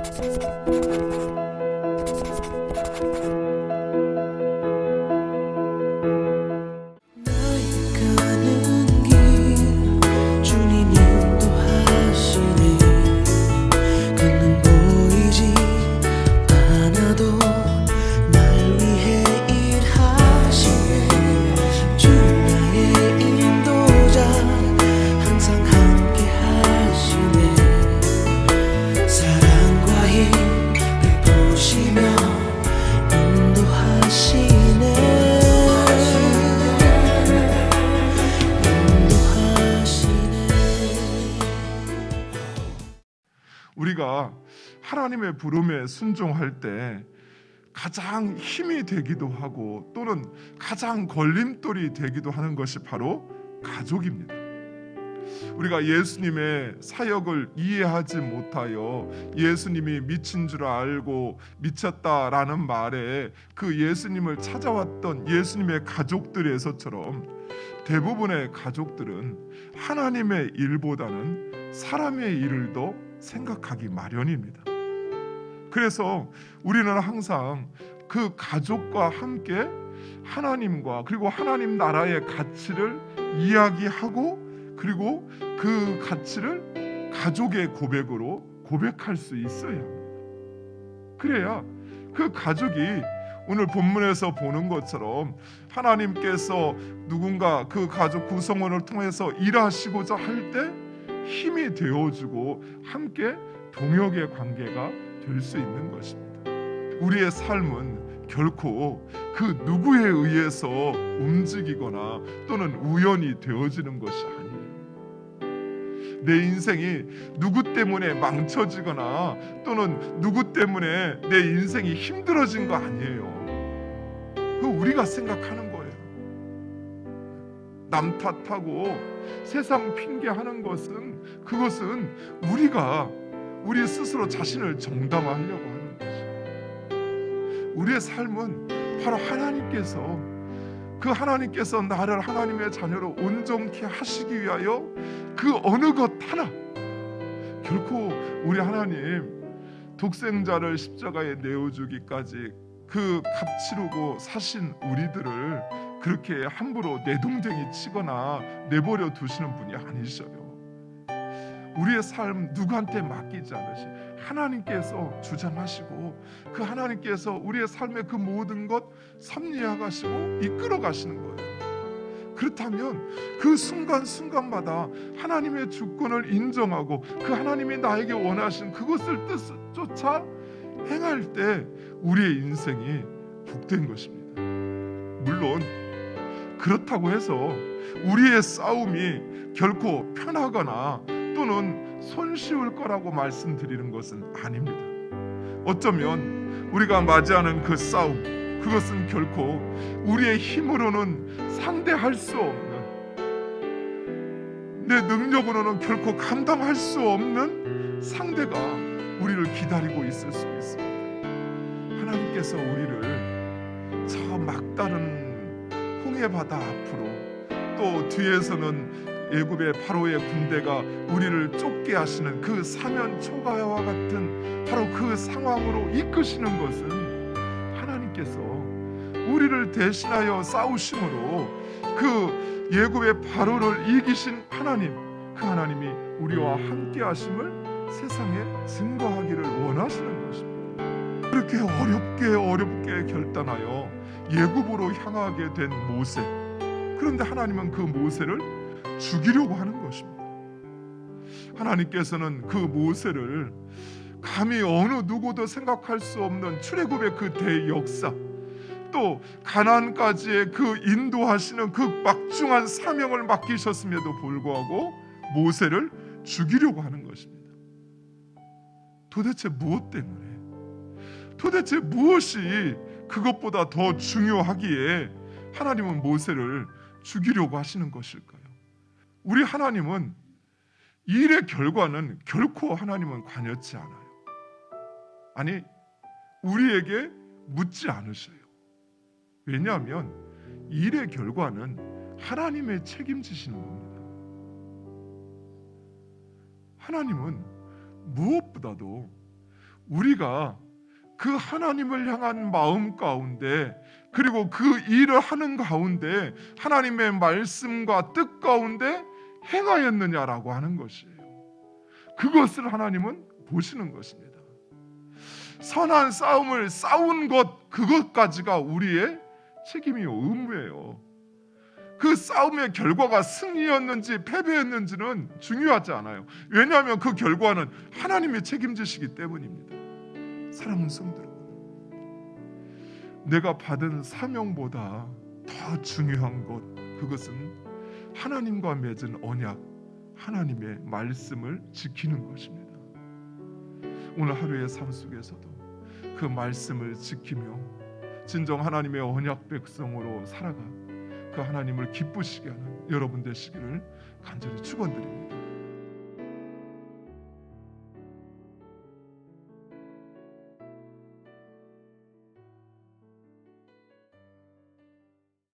Thank you. 하나님의 부름에 순종할 때 가장 힘이 되기도 하고 또는 가장 걸림돌이 되기도 하는 것이 바로 가족입니다. 우리가 예수님의 사역을 이해하지 못하여 예수님이 미친 줄 알고 미쳤다라는 말에 그 예수님을 찾아왔던 예수님의 가족들에서처럼 대부분의 가족들은 하나님의 일보다는 사람의 일을 더 생각하기 마련입니다. 그래서 우리는 항상 그 가족과 함께 하나님과 그리고 하나님 나라의 가치를 이야기하고 그리고 그 가치를 가족의 고백으로 고백할 수 있어야 합니다. 그래야 그 가족이 오늘 본문에서 보는 것처럼 하나님께서 누군가 그 가족 구성원을 통해서 일하시고자 할 때 힘이 되어주고 함께 동역의 관계가 될수 있는 것입니다. 우리의 삶은 결코 그 누구에 의해서 움직이거나 또는 우연히 되어지는 것이 아니에요. 내 인생이 누구 때문에 망쳐지거나 또는 누구 때문에 내 인생이 힘들어진 거 아니에요. 그 우리가 생각하는. 남 탓하고 세상 핑계하는 것은 그것은 우리가 우리 스스로 자신을 정당화하려고 하는 것이에요. 우리의 삶은 바로 하나님께서 그 하나님께서 나를 하나님의 자녀로 온전케 하시기 위하여 그 어느 것 하나 결코 우리 하나님 독생자를 십자가에 내어주기까지 그 값치르고 사신 우리들을 그렇게 함부로 내동댕이 치거나 내버려 두시는 분이 아니셔요. 우리의 삶 누구한테 맡기지 않으시 하나님께서 주장하시고 그 하나님께서 우리의 삶의 그 모든 것 섭리하가시고 이끌어 가시는 거예요. 그렇다면 그 순간 순간마다 하나님의 주권을 인정하고 그 하나님이 나에게 원하신 그것을 뜻 쫓아 행할 때 우리의 인생이 복된 것입니다. 물론 그렇다고 해서 우리의 싸움이 결코 편하거나 또는 손쉬울 거라고 말씀드리는 것은 아닙니다. 어쩌면 우리가 맞이하는 그 싸움 그것은 결코 우리의 힘으로는 상대할 수 없는 내 능력으로는 결코 감당할 수 없는 상대가 우리를 기다리고 있을 수 있습니다. 하나님께서 우리를 저 막다른 홍해 바다 앞으로 또 뒤에서는 예굽의 바로의 군대가 우리를 쫓게 하시는 그 사면 초가와 같은 바로 그 상황으로 이끄시는 것은 하나님께서 우리를 대신하여 싸우심으로 그 예굽의 바로를 이기신 하나님 그 하나님이 우리와 함께 하심을 세상에 증거하기를 원하시는 것입니다. 그렇게 어렵게 어렵게 결단하여 예굽으로 향하게 된 모세 그런데 하나님은 그 모세를 죽이려고 하는 것입니다. 하나님께서는 그 모세를 감히 어느 누구도 생각할 수 없는 출애굽의 그 대역사 또 가나안까지의 그 인도하시는 그 막중한 사명을 맡기셨음에도 불구하고 모세를 죽이려고 하는 것입니다. 도대체 무엇 때문에? 도대체 무엇이 그것보다 더 중요하기에 하나님은 모세를 죽이려고 하시는 것일까요? 우리 하나님은 일의 결과는 결코 하나님은 관여치 않아요. 아니 우리에게 묻지 않으셔요. 왜냐하면 일의 결과는 하나님의 책임지시는 겁니다. 하나님은 무엇보다도 우리가 그 하나님을 향한 마음 가운데 그리고 그 일을 하는 가운데 하나님의 말씀과 뜻 가운데 행하였느냐라고 하는 것이에요. 그것을 하나님은 보시는 것입니다. 선한 싸움을 싸운 것 그것까지가 우리의 책임이요 의무예요. 그 싸움의 결과가 승리였는지 패배였는지는 중요하지 않아요. 왜냐하면 그 결과는 하나님이 책임지시기 때문입니다. 사랑하는 여러분, 내가 받은 사명보다 더 중요한 것 그것은 하나님과 맺은 언약, 하나님의 말씀을 지키는 것입니다. 오늘 하루의 삶 속에서도 그 말씀을 지키며 진정 하나님의 언약 백성으로 살아가 그 하나님을 기쁘시게 하는 여러분 되시기를 간절히 축원드립니다.